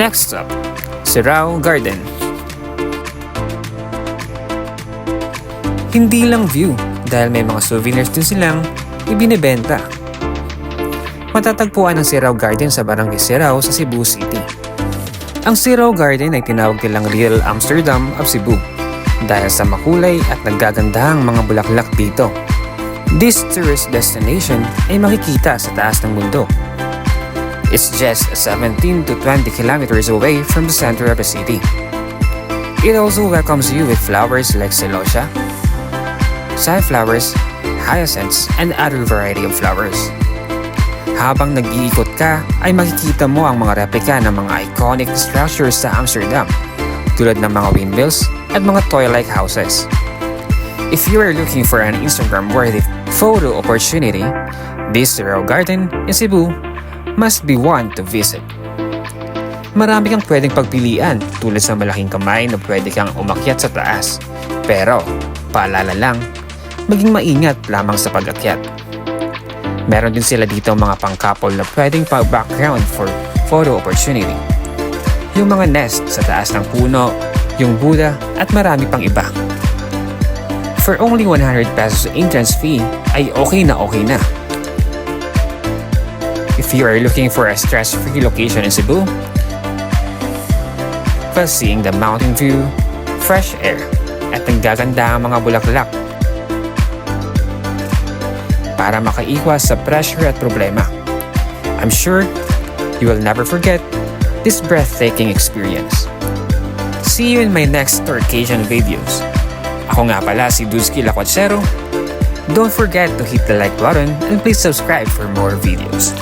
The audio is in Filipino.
Next up, Sirao Garden. Hindi lang view dahil may mga souvenirs din silang ibinebenta. Matatagpuan ang Sirao Garden sa Barangay Sirao sa Cebu City. Ang Sirao Garden ay tinawag nilang Little Amsterdam of Cebu dahil sa makulay at naggagandahang mga bulaklak dito. This tourist destination ay makikita sa taas ng mundo. It's just 17 to 20 kilometers away from the center of the city. It also welcomes you with flowers like celosia, sunflowers, hyacinths, and other variety of flowers. Habang nag-iikot ka, ay makikita mo ang mga replika ng mga iconic structures sa Amsterdam, tulad ng mga windmills at mga toy-like houses. If you are looking for an Instagram-worthy photo opportunity, this Zero Garden in Cebu must be one to visit. Marami kang pwedeng pagpilian tulad sa malaking kamay na pwede kang umakyat sa taas. Pero, paalala lang, maging maingat lamang sa pag-akyat. Meron din sila dito mga pang-couple na pwedeng pa-background for photo opportunity. Yung mga nest sa taas ng puno, yung Buddha at marami pang iba. For only 100 pesos entrance fee ay okay na okay na. If you are looking for a stress-free location in Cebu, plus seeing the mountain view, fresh air, at ang gaganda ang mga bulaklak para makaiwas sa pressure at problema. I'm sure you will never forget this breathtaking experience. See you in my next Turkasian videos. Ako nga pala si Duzki Lacotsero. Don't forget to hit the like button and please subscribe for more videos.